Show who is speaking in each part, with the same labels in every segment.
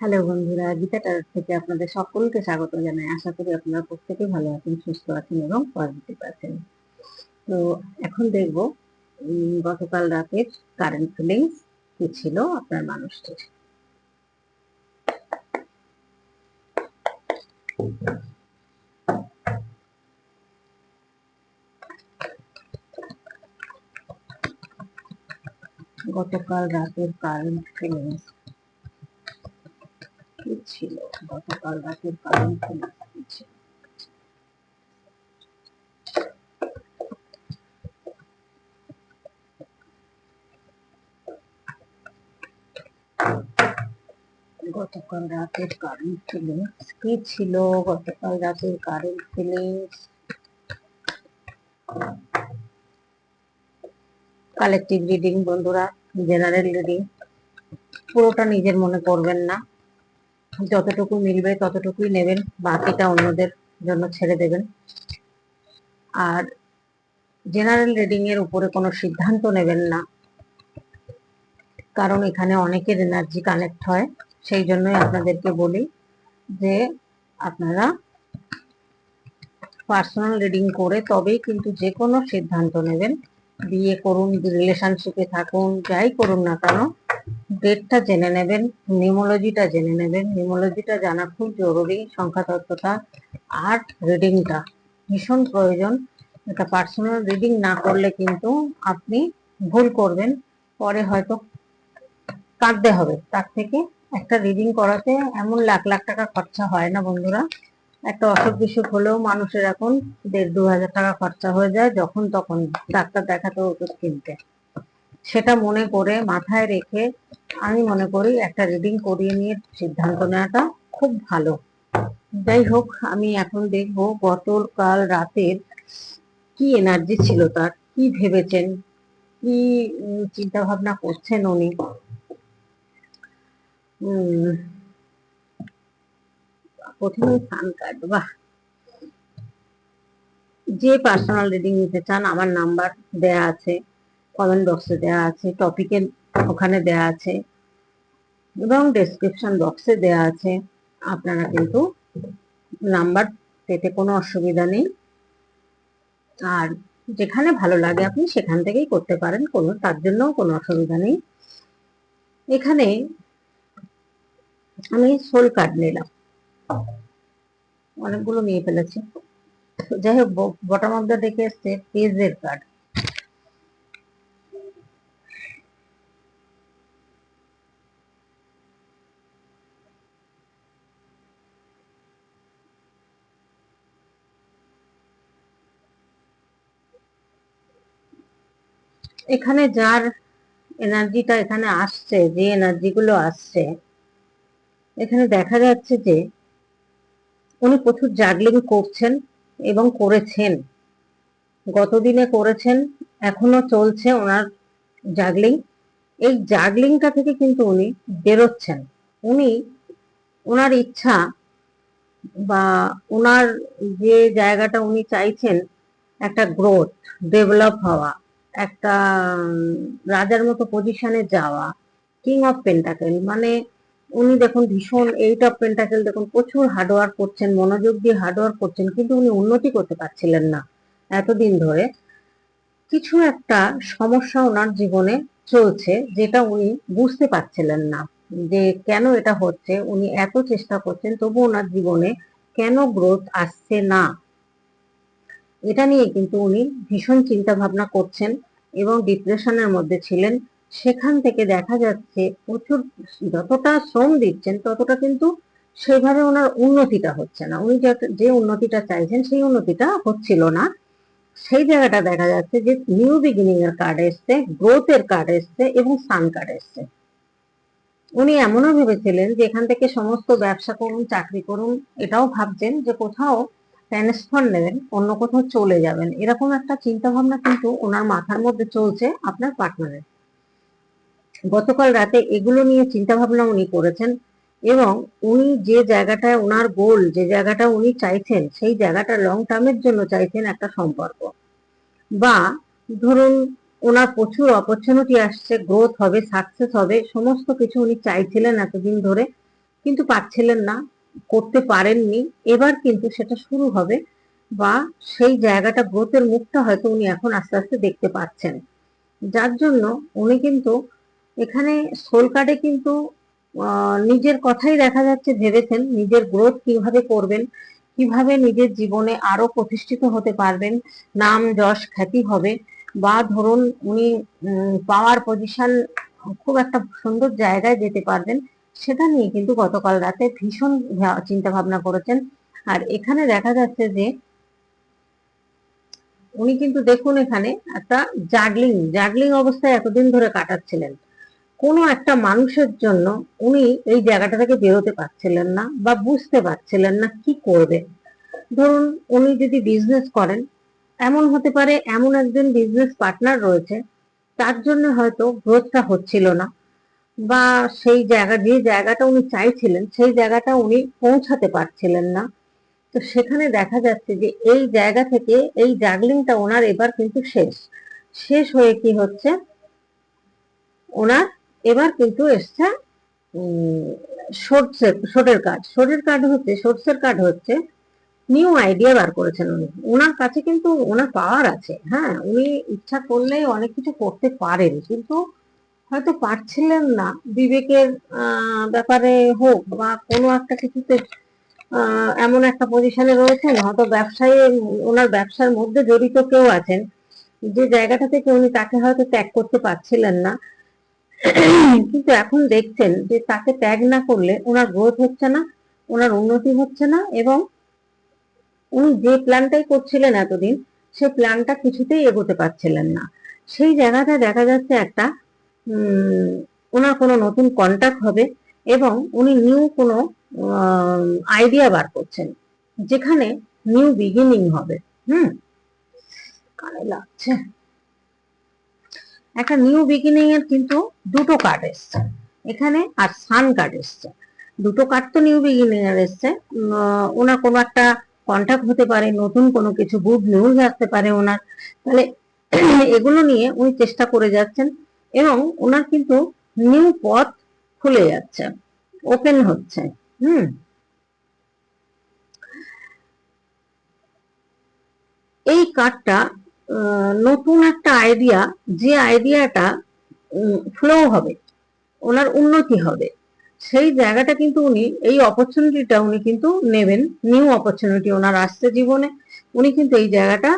Speaker 1: Hello বন্ধুরা, গীতা টারট থেকে আপনাদের সকলকে স্বাগত জানাই। আশা করি আপনারা প্রত্যেকে ভালো আছেন, সুস্থ আছেন এবং পজিটিভ আছেন। তো এখন দেখব গতকাল রাতের কারেন্ট ফিলিংস কি ছিল আপনার মানুষটির। গতকাল রাতের কারেন্ট ফিলিংস ছিল গতকাল রাতের কারেন্ট ছিল গতকাল রাতের কারেন্ট ফিলিংস কি ছিল? গতকাল রাতের কারেন্ট ফিলিংস কালেকটিভ রিডিং, বন্ধুরা, জেনারেল রিডিং, পুরোটা নিজের মনে করবেন না। যতটুকু মিলবে, ততটুকুই নেবেন, বাকিটা অন্যদের জন্য ছেড়ে দেবেন। আর জেনারেল রিডিং এর উপরে কোনো সিদ্ধান্ত নেবেন না, কারণ এখানে অনেকের এনার্জি কানেক্ট হয়। সেই জন্যই আপনাদেরকে বলি যে, আপনারা পার্সোনাল রিডিং করে তবেই কিন্তু যে কোনো সিদ্ধান্ত নেবেন। বিয়ে করুন রিলেশনশিপে থাকুন, যাই করুন না কেন ডেটটা জেনে নেবেন, নিউমোলজিটা জেনে নেবেন। নিউমোলজিটা জানা খুব জরুরি, সংখ্যাতত্ত্বটা আর রিডিংটা ভীষণ প্রয়োজন। এটা পার্সোনাল রিডিং না করলে কিন্তু আপনি ভুল করবেন, পরে হয়তো কাঁদতে হবে। তার থেকে একটা রিডিং করাতে এমন লাখ লাখ টাকা খরচা হয় না বন্ধুরা। একটা অসুখ বিসুখ হলেও মানুষের এখন দেড় দু হাজার টাকা খরচা হয়ে যায়, যখন তখন ডাক্তার দেখাতে ওষুধ কিনতে। সেটা মনে করে মাথায় রেখে আমি মনে করি একটা রিডিং করিয়ে নিয়ে সিদ্ধান্ত নেওয়াটা খুব ভালো। যাই হোক, আমি এখন দেখব গতকাল রাতের কি এনার্জি ছিল তার, কি ভেবেছেন, কি চিন্তা ভাবনা করছেন উনি? প্রথমে সান কার্ড বাহ! যে পার্সোনাল রিডিং নিতে চান, আমার নাম্বার দেয়া আছে। কমেন্ট বক্সে দেয়া আছে টপিকের ওখানে দেয়া আছে এবং ডেসক্রিপশন বক্সে দেয়া আছে। আপনারা কিন্তু নাম্বার পেতে কোনো অসুবিধা নেই। আর যেখানে ভালো লাগে আপনি সেখান থেকেই করতে পারেন, কোনো তার জন্য কোনো অসুবিধা নেই। এখানে আমি সোল কার্ড নিলাম। অনেকগুলো নিয়ে ফেলেছি। যাই হোক বটম অফ দ্য ডেকে এসছে পেজের কার্ড এখানে যার এনার্জিটা এখানে আসছে, যে এনার্জি গুলো আসছে, এখানে দেখা যাচ্ছে যে উনি প্রচুর জাগলিং করছেন এবং করেছেন। গতদিনে করেছেন, এখনও চলছে ওনার জাগলিং এই জাগলিংটা থেকে কিন্তু উনি বেরোচ্ছেন। উনি ওনার ইচ্ছা বা ওনার যে জায়গাটা উনি চাইছেন, একটা গ্রোথ ডেভেলপ হওয়া। একটা রাজার মতো পজিশনে যাওয়া কিং অফ পেন্টাকেল মানে উনি দেখুন ভীষণ এইট অফ পেন্টাকেল দেখুন প্রচুর হার্ডওয়ার্ক করছেন, মনোযোগ দিয়ে হার্ডওয়ার্ক করছেন, কিন্তু উনি উন্নতি করতে পারছিলেন না এতদিন ধরে। কিছু একটা সমস্যা ওনার জীবনে চলছে, যেটা উনি বুঝতে পারছিলেন না, যে কেন এটা হচ্ছে, উনি এত চেষ্টা করছেন তবু ওনার জীবনে কেন গ্রোথ আসছে না? এটা নিয়ে কিন্তু উনি ভীষণ চিন্তা ভাবনা করছেন এবং ডিপ্রেশনের মধ্যে ছিলেন। সেখান থেকে দেখা যাচ্ছে প্রচুর, যতটা শ্রম দিচ্ছেন ততটা কিন্তু সেভাবে ওনার উন্নতিটা হচ্ছে না। উনি যে উন্নতিটা চাইছেন সেই উন্নতিটা হচ্ছিল না। সেই জায়গাটা দেখা যাচ্ছে যে নিউ বিগিনিং এর কার্ড এসছে, গ্রোথ এর কার্ড এসছে এবং সান কার্ড এসছে। উনি এমনও ভেবেছিলেন যে এখান থেকে সমস্ত ব্যবসা করুন, চাকরি করুন, এটাও ভাবছেন যে কোথাও ট্রান্সফার নেবেন, অন্য কোথাও চলে যাবেন। এরকম একটা চিন্তা ভাবনা কিন্তু ওনার মাথার মধ্যে চলছে আপনার পার্টনারের গতকাল রাতে এগুলো নিয়ে চিন্তা ভাবনা উনি করেছেন এবং উনি যে জায়গাটায় ওনার গোল যে জায়গাটা উনি চাইছেন, সেই জায়গাটা লং টার্মের জন্য চাইছেন একটা সম্পর্ক। বা ধরুন ওনার প্রচুর অপরচুনিটি আসছে গ্রোথ হবে সাকসেস হবে, সমস্ত কিছু উনি চাইছিলেন এতদিন ধরে, কিন্তু পাচ্ছিলেন না। করতে পারেননি। এবার কিন্তু সেটা শুরু হবে বা সেই জায়গাটা গ্রোথের মুখটা হয়তো উনি এখন আস্তে আস্তে দেখতে পাচ্ছেন। যার জন্য উনি কিন্তু এখানে সোল কার্ডে কিন্তু নিজের কথাই দেখা যাচ্ছে ভেবেছেন নিজের গ্রোথ কীভাবে করবেন, কীভাবে নিজের জীবনে আরও প্রতিষ্ঠিত হতে পারবেন, নাম যশ খ্যাতি হবে বা ধরুন উনি পাওয়ার পজিশন খুব একটা সুন্দর জায়গায় যেতে পারবেন সেটা নিয়ে কিন্তু গতকাল রাতে ভীষণ চিন্তা ভাবনা করেছেন। আর এখানে দেখা যাচ্ছে যে, উনি কিন্তু দেখুন এখানে একটা জাগলিং জাগলিং অবস্থায় এতদিন ধরে কাটাচ্ছিলেন। কোনো একটা মানুষের জন্য উনি এই জায়গাটা থেকে বেরোতে পারছিলেন না বা বুঝতে পারছিলেন না কি করবে। ধরুন উনি যদি বিজনেস করেন, এমন হতে পারে এমন একজন বিজনেস পার্টনার রয়েছে, তার জন্য হয়তো গ্রোথটা হচ্ছিল না। বা সেই জায়গা, যে জায়গাটা উনি চাইছিলেন, সেই জায়গাটা উনি পৌঁছাতে পারছিলেন না। তো সেখানে দেখা যাচ্ছে যে এই জায়গা থেকে এই জাগলিংটা ওনার এবার কিন্তু শেষ। শেষ হয়ে কি হচ্ছে? ওনার এবার কিন্তু এসছে সোর্সের সোর্টের কার্ড সোর্টের কার্ড হচ্ছে সোর্সের কার্ড হচ্ছে নিউ আইডিয়া বার করেছেন উনি। ওনার কাছে কিন্তু ওনার পাওয়ার আছে। হ্যাঁ উনি ইচ্ছা করলে অনেক কিছু করতে পারেন, কিন্তু হয়তো পারছিলেন না বিবেকের ব্যাপারে হোক বা কোনো একটা কিছুতে এমন একটা পজিশনে রয়েছেন, হয়তো ব্যবসায়ী, ওনার ব্যবসার মধ্যে জড়িত কেউ আছেন, যে জায়গাটা থেকে উনি তাকে হয়তো ত্যাগ করতে পারছিলেন না। কিন্তু এখন দেখছেন যে তাকে ত্যাগ না করলে ওনার গ্রোথ হচ্ছে না, ওনার উন্নতি হচ্ছে না এবং উনি যে প্ল্যানটাই করছিলেন এতদিন, সে প্ল্যানটা কিছুতেই এগোতে পারছিলেন না। সেই জায়গাটা দেখা যাচ্ছে একটা ওনার কোনো নতুন কন্ট্যাক্ট হবে এবং উনি নিউ কোনো আইডিয়া বার করছেন, যেখানে নিউ বিগিনিং হবে। হুম? কানে লাগছে? একটা নিউ বিগিনিং এর কিন্তু দুটো কার্ড এসছে। এখানে আর সান কার্ড এসছে। দুটো কার্ড তো নিউ বিগিনিং এর এসছে। ওনার কোনো একটা কন্ট্যাক্ট হতে পারে, নতুন কোনো কিছু গুড নিউজ আসতে পারে ওনার। তাহলে এগুলো নিয়ে উনি চেষ্টা করে যাচ্ছেন। এবং ওনার কিন্তু নিউ পথ খুলে যাচ্ছে ওপেন হচ্ছে, হুম। এই কার্ডটা নতুন একটা আইডিয়া যে আইডিয়াটা ফ্লো হবে, ওনার উন্নতি হবে, সেই জায়গাটা কিন্তু উনি, এই অপরচুনিটিটা উনি কিন্তু নেবেন নিউ অপরচুনিটি ওনার আসছে জীবনে, উনি কিন্তু এই জায়গাটা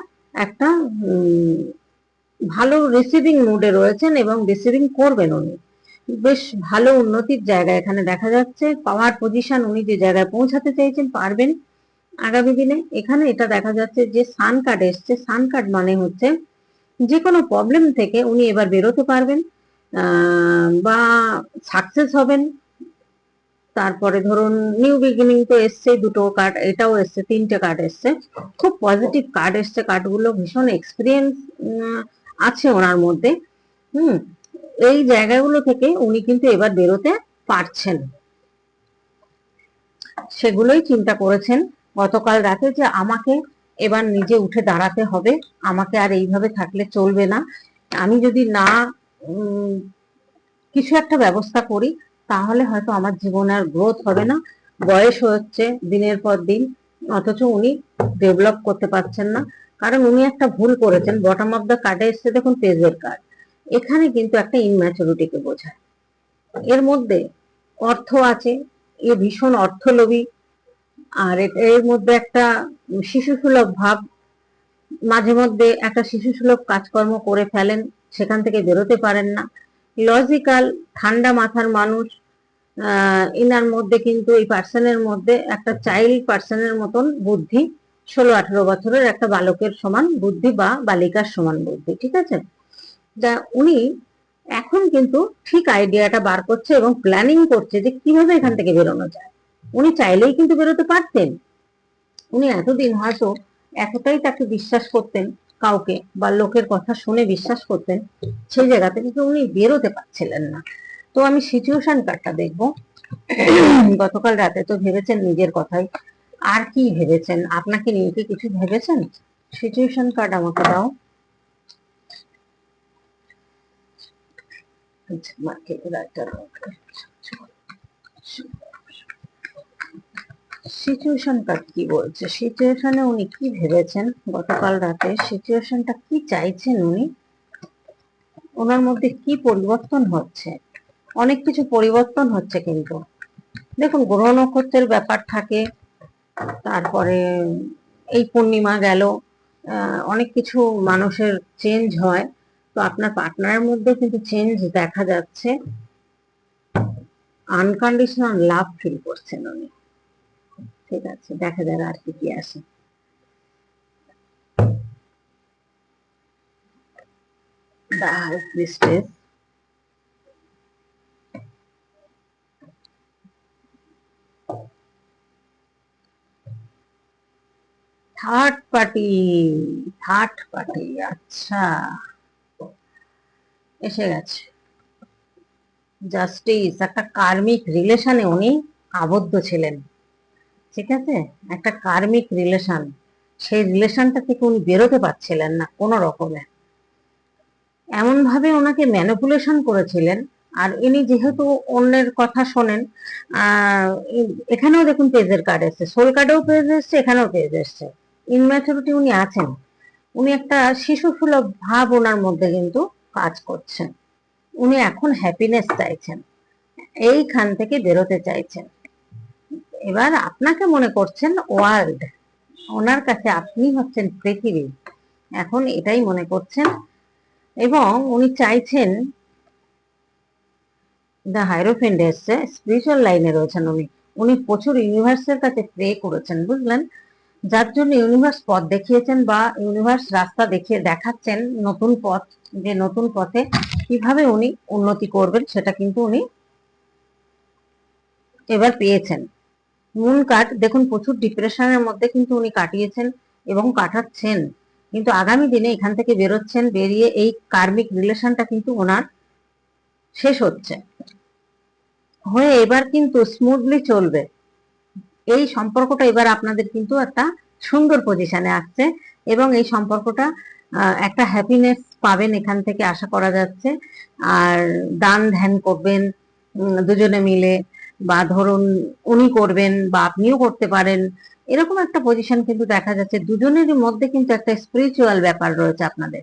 Speaker 1: একটা ভালো রিসিভিং মুডে রয়েছেন এবং রিসিভিং করবেন উনি। বেশ ভালো উন্নতির জায়গা এখানে দেখা যাচ্ছে। পাওয়ার পজিশন উনি যে জায়গায় পৌঁছাতে চাইছেন পারবেন আগামী দিনে। এখানে এটা দেখা যাচ্ছে যে সান কার্ড এসছে। সান কার্ড মানে হচ্ছে যে কোনো প্রবলেম থেকে উনি এবার বেরোতে পারবেন বা সাকসেস হবেন। তারপরে ধরুন নিউ বিগিনিং তো এসছে, দুটো কার্ড এটাও এসছে, তিনটে কার্ড এসছে। খুব পজিটিভ কার্ড এসছে। কার্ডগুলো ভীষণ এক্সপিরিয়েন্স আছে ওনার মধ্যে, হুম, এই জায়গাগুলো থেকে উনি কিন্তু এবার বেরোতে পারছেন। সেগুলোই চিন্তা করেছেন গতকাল রাতে যে আমাকে এবার নিজে উঠে দাঁড়াতে হবে, আমাকে আর এইভাবে থাকলে চলবে না। আমি যদি না কিছু একটা ব্যবস্থা করি, তাহলে হয়তো আমার জীবনে আর গ্রোথ হবে না। বয়স হচ্ছে দিনের পর দিন। অথচ উনি ডেভেলপ করতে পারছেন না। কারণ উনি একটা ভুল করেছেন। বটম অফ দ্য কার্ডে এসছে দেখুন পেজের কার্ড এখানে কিন্তু একটা ইনম্যাচুরিটিকে বোঝায়। এর মধ্যে অর্থ আছে। এ ভীষণ অর্থলোভী। আর এর মধ্যে একটা শিশু সুলভ ভাব। মাঝে মধ্যে একটা শিশু সুলভ কাজকর্ম করে ফেলেন। সেখান থেকে বেরোতে পারেন না। লজিক্যাল ঠান্ডা মাথার মানুষ। ইনার মধ্যে কিন্তু এই পার্সনের মধ্যে একটা চাইল্ড পার্সনের মতন বুদ্ধি, ষোলো, আঠারো বছরের একটা বালকের সমান বুদ্ধি বা বালিকার সমান বুদ্ধি, ঠিক আছে? উনি এখন কিন্তু ঠিক আইডিয়াটা বার করছে এবং প্ল্যানিং করছে যে কীভাবে এখান থেকে বেরোনো যায়। উনি চাইলেই কিন্তু বেরোতে পারতেন। উনি এতদিন হয়তো এতটাই তাকে বিশ্বাস করতেন, কাউকে বা লোকের কথা শুনে বিশ্বাস করতেন, সেই জায়গা থেকে কিন্তু উনি বেরোতে পারছিলেন না। তো আমি সিচুয়েশন কার্ডটা দেখব। গতকাল রাতে তো ভেবেছেন নিজের কথাই। আর কি ভেবেছেন? আপনাকে নিয়ে কি কিছু ভেবেছেন? সিচুয়েশন কার্ড আমাকে দাও। আচ্ছা মার্কেট রাইটার সিচুয়েশনটা কি বলছে? সিচুয়েশনে উনি কি ভেবেছেন? গতকাল রাতে সিচুয়েশনটা কি চাইছেন উনি? ওনার মধ্যে কি পরিবর্তন হচ্ছে? অনেক কিছু পরিবর্তন হচ্ছে কিন্তু। দেখুন, গ্রহ নক্ষত্রের ব্যাপার থাকে, তারপরে এই পূর্ণিমা গেল অনেক কিছু মানুষের চেঞ্জ হয়, তো আপনার পার্টনারের মধ্যে কিন্তু চেঞ্জ দেখা যাচ্ছে। আনকন্ডিশনাল লাভ ফিল করছেন উনি। ঠিক আছে, দেখা যাক আর কি কি আসে। The Priestess. Third party third party আচ্ছা। এসে গেছে। জাস্টিস, একটা কার্মিক রিলেশনে উনি আবদ্ধ ছিলেন। ঠিক আছে? একটা কার্মিক রিলেশন। সেই রিলেশনটা থেকে উনি বেরোতে পারছিলেন না কোনো রকমে। এমন ভাবে ওনাকে ম্যানিপুলেশন করেছিলেন। আর ইনি যেহেতু অন্যের কথা শোনেন এখানেও দেখুন পেজের কার্ড এসছে। সোল কার্ডেও পেজ এসছে, এখানেও পেজ এসছে। ইনম্যাচুরিটি উনি আছেন। উনি একটা শিশু সুলভ ভাব ওনার মধ্যে কিন্তু কাজ করছেন উনি এখন হ্যাপিনেস চাইছেন। এইখান থেকে বেরোতে চাইছেন। এবার আপনাকে মনে করছেন ওয়ার্ল্ড ওনার কাছে আপনি হচ্ছেন পৃথিবী। এখন এটাই মনে করছেন। এবং উনি চাইছেন দ্য হাইরোফেন্ড এসছে। স্পিরিচুয়াল লাইনে রয়েছেন উনি। উনি প্রচুর ইউনিভার্সের কাছে প্রে করেছেন, বুঝলেন? যার জন্য ইউনিভার্স পথ দেখিয়েছেন বা ইউনিভার্স রাস্তা দেখিয়ে দেখাচ্ছেন নতুন পথ, যে নতুন পথে কীভাবে উনি উন্নতি করবেন সেটা কিন্তু উনি এবার পেয়েছেন। মুন কাট দেখুন প্রচুর ডিপ্রেশনের মধ্যে কিন্তু উনি কাটিয়েছেন এবং কাটাচ্ছেন। কিন্তু আগামী দিনে এখান থেকে বেরোচ্ছেন, বেরিয়ে এই কার্মিক রিলেশনটা কিন্তু ওনার শেষ হচ্ছে। হয়ে এবার কিন্তু স্মুথলি চলবে। এই সম্পর্কটা এবার আপনাদের কিন্তু একটা সুন্দর পজিশনে আসছে এবং এই সম্পর্কটা একটা হ্যাপিনেস পাবেন এখান থেকে আশা করা যাচ্ছে। আর দান ধ্যান করবেন দুজনে মিলে বা ধরুন উনি করবেন বা আপনিও করতে পারেন, এরকম একটা পজিশন কিন্তু দেখা যাচ্ছে। দুজনেরই মধ্যে কিন্তু একটা স্পিরিচুয়াল ব্যাপার রয়েছে আপনাদের।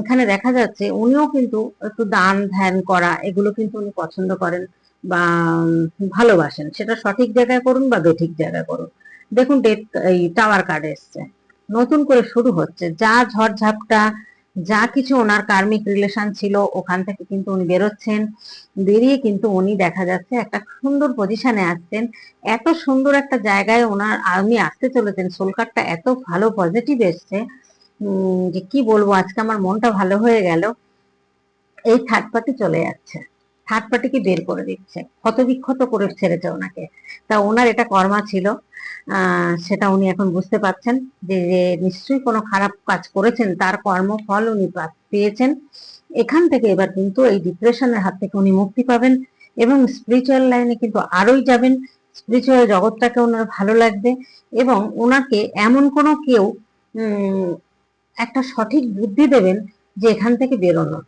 Speaker 1: এখানে দেখা যাচ্ছে উনিও কিন্তু একটু দান ধ্যান করা, এগুলো কিন্তু উনি পছন্দ করেন। বা ভালোবাসেন, সেটা সঠিক জায়গায় করুন বা বেঠিক জায়গায় করুন। দেখুন, ডেট, এই টাওয়ার কার্ড এসছে। নতুন করে শুরু হচ্ছে। যা ঝড়ঝাপটা, যা কিছু ওনার কার্মিক রিলেশন ছিল, ওখান থেকে কিন্তু উনি বেরোচ্ছেন। বেরিয়ে কিন্তু উনি দেখা যাচ্ছে একটা সুন্দর পজিশনে আসছেন। এত সুন্দর একটা জায়গায় ওনার, উনি আসতে চলেছেন। সোল কার্ডটা এত ভালো পজিটিভ এসছে। যে কি বলব, আজকে আমার মনটা ভালো হয়ে গেল। এই থার্ড পার্টি চলে যাচ্ছে। থার্ড পার্টিকে বের করে দিচ্ছে? ক্ষত বিক্ষত করে ছেড়েছে ওনাকে। তা ওনার এটা কর্মা ছিল। সেটা উনি এখন বুঝতে পারছেন যে যে নিশ্চয়ই কোনো খারাপ কাজ করেছেন, তার কর্মফল উনি পেয়েছেন। এখান থেকে এবার কিন্তু এই ডিপ্রেশনের হাত থেকে উনি মুক্তি পাবেন এবং স্পিরিচুয়াল লাইনে কিন্তু আরোই যাবেন। স্পিরিচুয়াল জগৎটাকে ওনার ভালো লাগবে এবং ওনাকে এমন কোনো কেউ একটা সঠিক বুদ্ধি দেবেন যে এখান থেকে বেরোনোর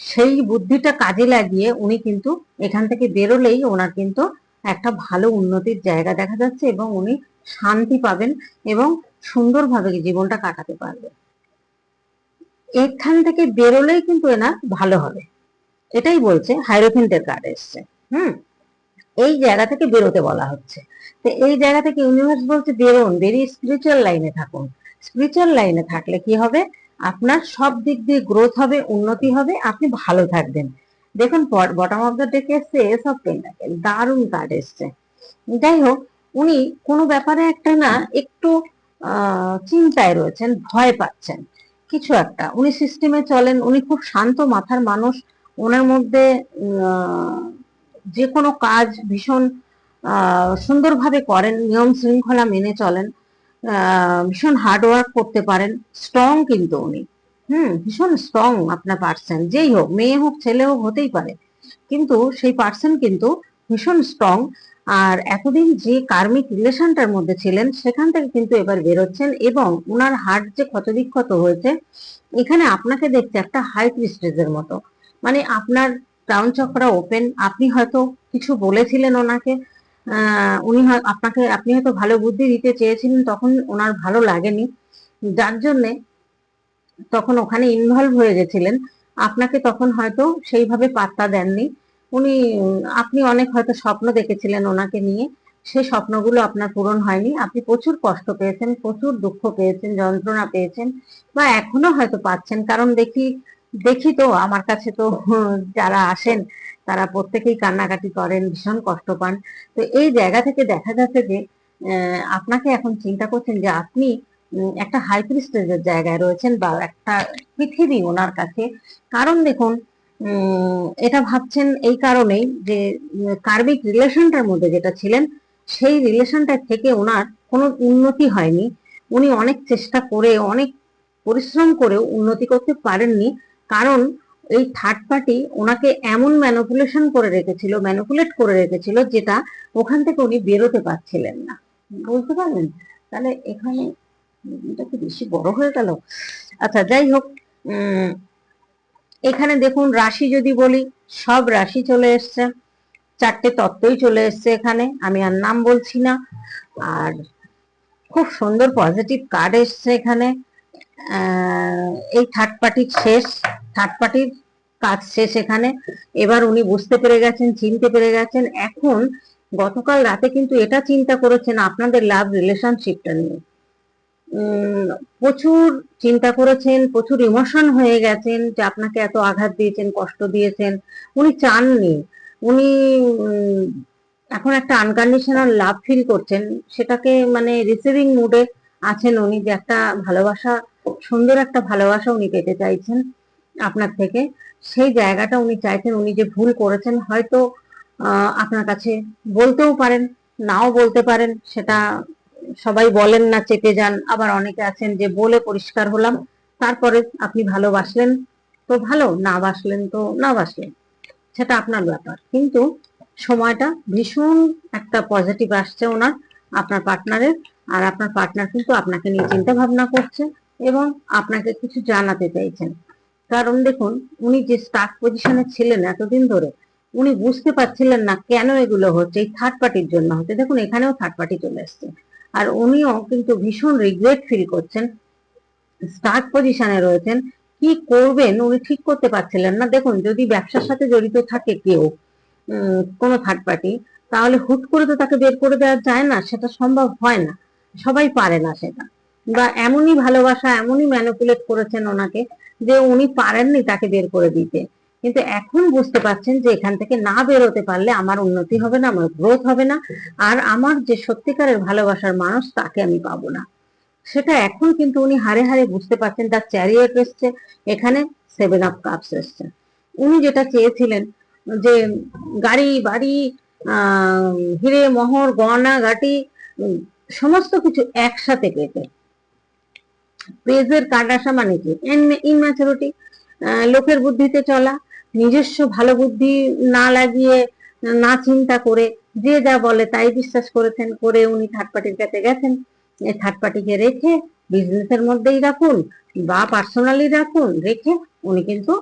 Speaker 1: সেই বুদ্ধিটা কাজে লাগিয়ে উনি কিন্তু এখান থেকে বেরোলেই ওনার কিন্তু একটা ভালো উন্নতির জায়গা দেখা যাচ্ছে এবং উনি শান্তি পাবেন এবং সুন্দরভাবে জীবনটা কাটাতে পারবেন এখান থেকে বেরোলেই কিন্তু এনার ভালো হবে। এটাই বলছে হাইরোফেন্টের কার্ড এসছে। হুম? এই জায়গা থেকে বেরোতে বলা হচ্ছে। তো এই জায়গা থেকে ইউনিভার্স বলছে বেরোন, বেরিয়ে স্পিরিচুয়াল লাইনে থাকুন। স্পিরিচুয়াল লাইনে থাকলে কি হবে? আপনার সব দিক দিয়ে গ্রোথ হবে, উন্নতি হবে, আপনি ভালো থাকবেন। দেখুন বটম অফ দ্য ডেকে এসছে এস অফ পেন্টাকেল দারুণ কার্ড এসছে। যাই হোক, উনি কোনো ব্যাপারে একটা না একটু চিন্তায় রয়েছেন, ভয় পাচ্ছেন। কিছু একটা, উনি সিস্টেমে চলেন, উনি খুব শান্ত মাথার মানুষ, ওনার মধ্যে যে কোনো কাজ ভীষণ সুন্দরভাবে করেন, নিয়ম শৃঙ্খলা মেনে চলেন। ভীষণ হার্ড ওয়ার্ক করতে পারেন। স্ট্রং কিন্তু উনি। হুম, ভীষণ স্ট্রং আপনার পার্সন যেই হোক, মেয়ে হোক, ছেলে হোক, হতেই পারে। কিন্তু সেই পার্সন কিন্তু ভীষণ স্ট্রং আর এতদিন যে কার্মিক রিলেশনটার মধ্যে ছিলেন, সেখান থেকে কিন্তু এবার বেরোচ্ছেন এবং ওনার হার্ট যে ক্ষতবিক্ষত হয়েছে, এখানে আপনাকে দেখতে একটা হাই প্রিস্টেজের মতো। মানে আপনার টাউন চক্রা ওপেন আপনি হয়তো কিছু বলেছিলেন ওনাকে উনি হয়- আপনাকে, আপনি হয়তো ভালো বুদ্ধি দিতে চেয়েছিলেন, তখন ওনার ভালো লাগেনি। যার জন্যে তখন ওখানে ইনভলভ হয়ে গেছিলেন। আপনাকে তখন হয়তো সেইভাবে পাত্তা দেননি। উনি, আপনি অনেক হয়তো স্বপ্ন দেখেছিলেন ওনাকে নিয়ে। সে স্বপ্নগুলো আপনার পূরণ হয়নি। আপনি প্রচুর কষ্ট পেয়েছেন, প্রচুর দুঃখ পেয়েছেন, যন্ত্রণা পেয়েছেন, বা এখনও হয়তো পাচ্ছেন। কারণ দেখি দেখি তো, আমার কাছে তো যারা আসেন তারা প্রত্যেকেই কান্নাকাটি করেন, ভীষণ কষ্ট পান। তো এই জায়গা থেকে দেখা যাচ্ছে যে আপনাকে এখন চিন্তা করছেন যে আপনি একটা হাই প্রিস্টেজের জায়গায় রয়েছেন বা একটা পৃথিবী ওনার কাছে। কারণ দেখুন এটা ভাবছেন এই কারণেই যে কার্মিক রিলেশনটার মধ্যে যেটা ছিলেন, সেই রিলেশনটা থেকে ওনার কোনো উন্নতি হয়নি। উনি অনেক চেষ্টা করে, অনেক পরিশ্রম করেও উন্নতি করতে পারেননি। কারণ এই থার্ড পার্টি ওনাকে এমন ম্যানুপুলেশন করে রেখেছিল ম্যানুপুলেট করে রেখেছিল যেটা ওখান থেকে উনি বেরোতে পারছিলেন না। বুঝতে পারলেন? তাহলে এখানে কি বেশি বড় হয়ে গেল? আচ্ছা যাই হোক এখানে দেখুন, রাশি যদি বলি, সব রাশি চলে এসছে। চারটে তত্ত্বই চলে এসছে এখানে, আমি আর নাম বলছি না। আর খুব সুন্দর পজিটিভ কার্ড এসছে এখানে। এই থার্ড পার্টির শেষ থার্ড পার্টির কাজ শেষ এখানে। এবার উনি বুঝতে পেরে গেছেন, চিনতে পেরে গেছেন। এখন গতকাল রাতে কিন্তু এটা চিন্তা করেছেন আপনাদের লাভ রিলেশনশিপটা নিয়ে। প্রচুর চিন্তা করেছেন, প্রচুর ইমোশন হয়ে গেছেন যে আপনাকে এত আঘাত দিয়েছেন, কষ্ট দিয়েছেন। উনি চাননি। উনি এখন একটা আনকন্ডিশনাল লাভ ফিল করছেন। সেটাকে মানে রিসিভিং মুডে আছেন উনি যে একটা ভালোবাসা সুন্দর একটা ভালোবাসা উনি পেতে চাইছেন আপনার থেকে। সেই জায়গাটা উনি চাইছেন, উনি যে ভুল করেছেন হয়তো আপনার কাছে বলতেও পারেন, নাও বলতে পারেন, সেটা সবাই বলেন না, চেপে যান। আবার অনেকে আছেন যে বলে পরিষ্কার হলাম, তারপরে আপনি ভালোবাসলেন তো ভালো, না বাসলেন তো না বাসলেন, সেটা আপনার ব্যাপার। কিন্তু সময়টা ভীষণ একটা পজিটিভ আসছে ওনার, আপনার পার্টনারের আর আপনার পার্টনার কিন্তু আপনাকে নিয়ে চিন্তা ভাবনা করছে। এবং আপনাকে কিছু জানাতে চাইছেন। কারণ দেখুন, উনি যে স্টাক পজিশনে ছিলেন এতদিন ধরে, উনি বুঝতে পারছিলেন না কেন এগুলো হচ্ছে, এই থার্ড পার্টির জন্য হচ্ছে। দেখুন, এখানেও থার্ড পার্টি চলে এসছে। আর উনিও কিন্তু ভীষণ রিগ্রেট ফিল করছেন স্টার্ট পজিশনে রয়েছেন, কি করবেন উনি ঠিক করতে পারছিলেন না। দেখুন, যদি ব্যবসার সাথে জড়িত থাকে কেউ কোনো থার্ড পার্টি তাহলে হুট করে তো তাকে বের করে দেওয়া যায় না, সেটা সম্ভব হয় না। সবাই পারে না সেটা। বা এমনই ভালোবাসা, এমনই ম্যানিপুলেট করেছেন ওনাকে যে উনি পারেননি তাকে বের করে দিতে। কিন্তু এখন বুঝতে পারছেন যে এখান থেকে না বেরোতে পারলে আমার উন্নতি হবে না, আমার গ্রোথ হবে না, আর আমার যে সত্যিকারের ভালোবাসার মানুষ তাকে আমি পাবো না। সেটা এখন কিন্তু উনি হারে হারে বুঝতে পারছেন, তার চ্যারিয়ট এসছে, এখানে সেভেন অফ কাপস এসছে। উনি যেটা চেয়েছিলেন যে গাড়ি, বাড়ি হিরে, মোহর, গয়না গাটি সমস্ত কিছু একসাথে পেতে। পেজের কার্ড আসা মানে কি? ইনম্যাচুরিটি লোকের বুদ্ধিতে চলা, নিজস্ব ভালো বুদ্ধি না লাগিয়ে না চিন্তা করে যে যা বলে তাই বিশ্বাস করেছেন, করে উনি থার্ড পার্টির কাছে গেছেন। থার্ড পার্টিকে রেখে বিজনেসের মধ্যেই রাখুন বা পার্সোনালি রাখুন, রেখে উনি কিন্তু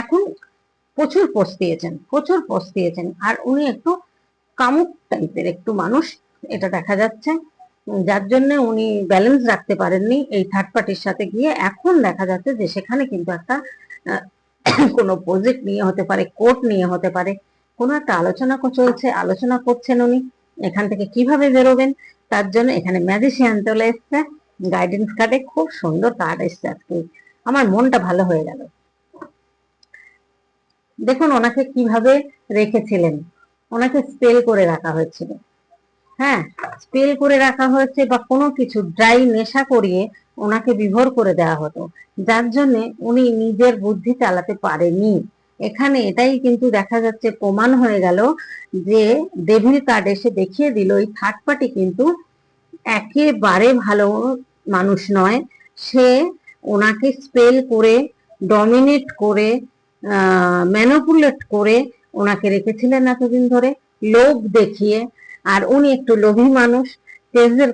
Speaker 1: এখন প্রচুর পোস্ট দিয়েছেন, প্রচুর পোস্ট দিয়েছেন। আর উনি একটু কামুক টাইপের একটু মানুষ, এটা দেখা যাচ্ছে। যার জন্য উনি ব্যালেন্স রাখতে পারেননি এই থার্ড পার্টির সাথে গিয়ে। এখন দেখা যাচ্ছে যে সেখানে কিন্তু একটা কোনো প্রজেক্ট নিয়ে হতে পারে কোর্ট নিয়ে হতে পারে। কোনো একটা আলোচনা চলছে, আলোচনা করছেন উনি, এখান থেকে কীভাবে বেরোবেন? তার জন্য এখানে ম্যাজিশিয়ান চলে এসছে। গাইডেন্স কার্ডে খুব সুন্দর কার্ড এসছে আজকে। আমার মনটা ভালো হয়ে গেল। দেখুন, ওনাকে কীভাবে রেখেছিলেন। ওনাকে স্পেল করে রাখা হয়েছিল। হ্যাঁ স্পেল করে রাখা হয়েছে বা কোনো কিছু ড্রাই নেশা করিয়ে ওনাকে বিভোর করে দেওয়া হতো। যার জন্য উনি নিজের বুদ্ধি চালাতে পারেনি এখানে এটাই কিন্তু দেখা যাচ্ছে প্রমাণ হয়ে গেল যে ডেভিল কার্ড এসে দেখিয়ে দিল, এই থার্ড পার্টি কিন্তু একেবারে ভালো মানুষ নয়। সে ওনাকে স্পেল করে ডমিনেট করে ম্যানুপুলেট করে ওনাকে রেখেছিলেন এতদিন ধরে। লোভ দেখিয়ে আর উনি একটু লোভী মানুষ।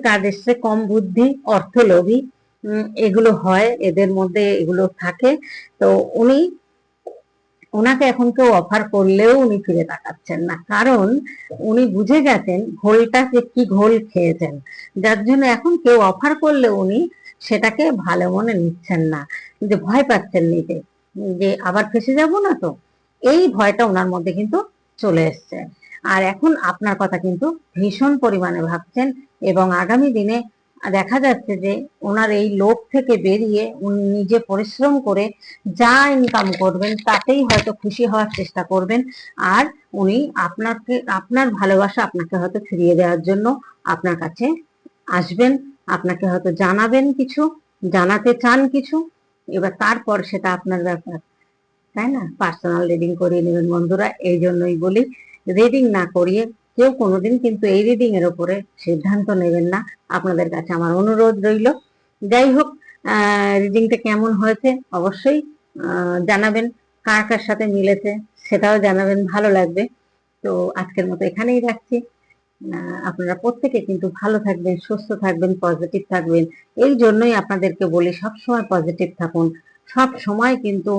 Speaker 1: কার্ড এসছে কম বুদ্ধি অর্থ লোভী উম, এগুলো হয় এদের মধ্যে এগুলো থাকে। তো উনি ওনাকে এখন কেউ অফার করলেও উনি ফিরে তাকাচ্ছেন না। কারণ উনি বুঝে গেছেন ঘোলটা যে কি ঘোল খেয়েছেন। যার জন্য এখন কেউ অফার করলে উনি সেটাকে ভালো মনে নিচ্ছেন না যে ভয় পাচ্ছেন নিতে যে আবার ফেসে যাব না তো? এই ভয়টা ওনার মধ্যে কিন্তু চলে এসছে। আর এখন আপনার কথা কিন্তু ভীষণ পরিমাণে ভাবছেন এবং আগামী দিনে দেখা যাচ্ছে যে ওনার এই লোভ থেকে বেরিয়ে উনি নিজে পরিশ্রম করে যা ইনকাম করবেন তাতেই হয়তো খুশি হওয়ার চেষ্টা করবেন। আর উনি আপনাকে, আপনার ভালোবাসা আপনাকে হয়তো ফিরিয়ে দেওয়ার জন্য আপনার কাছে আসবেন, আপনাকে হয়তো জানাবেন কিছু, জানাতে চান কিছু, এবার তারপর সেটা আপনার ব্যাপার। তাই না? পার্সোনাল রিডিং করিয়ে নেবেন বন্ধুরা, এই জন্যই বলি। রিডিং না করিয়ে কেউ কোনোদিন কিন্তু এই রিডিং এর উপরে সিদ্ধান্ত নেবেন না। আপনাদের কাছে আমার অনুরোধ রইল। যাই হোক রিডিংটা কেমন হয়েছে অবশ্যই জানাবেন। কার কার সাথে মিলেছে সেটাও জানাবেন, ভালো লাগবে। তো আজকের মতো এখানেই রাখছি। আপনারা প্রত্যেকে কিন্তু ভালো থাকবেন, সুস্থ থাকবেন পজিটিভ থাকবেন। এই জন্যই আপনাদেরকে বলি সব সময় পজিটিভ থাকুন। সব সময় কিন্তু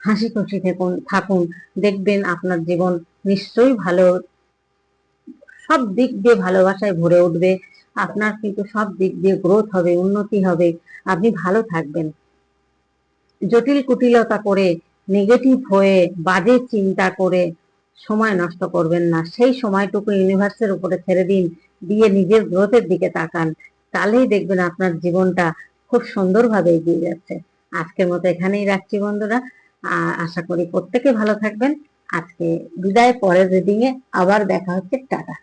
Speaker 1: হাসি খুশি থাকুন থাকুন। দেখবেন আপনার জীবন নিশ্চয়ই ভালো, সব দিক দিয়ে ভালোবাসায় ভরে উঠবে। আপনার কিন্তু সব দিক দিয়ে গ্রোথ হবে, উন্নতি হবে। আপনি ভালো থাকবেন। জটিল কুটিলতা করে নেগেটিভ হয়ে, বাজে চিন্তা করে সময় নষ্ট করবেন না। সেই সময়টুকু ইউনিভার্সের উপরে ছেড়ে দিন, দিয়ে নিজের গ্রোথের দিকে তাকান। তাহলেই দেখবেন আপনার জীবনটা খুব সুন্দরভাবে এগিয়ে যাচ্ছে। আজকের মতো এখানেই রাখছি বন্ধুরা। আশা করি প্রত্যেকে ভালো থাকবেন। আজকে বিদায় পরের রিডিং এ আবার দেখা হচ্ছে। টাটা।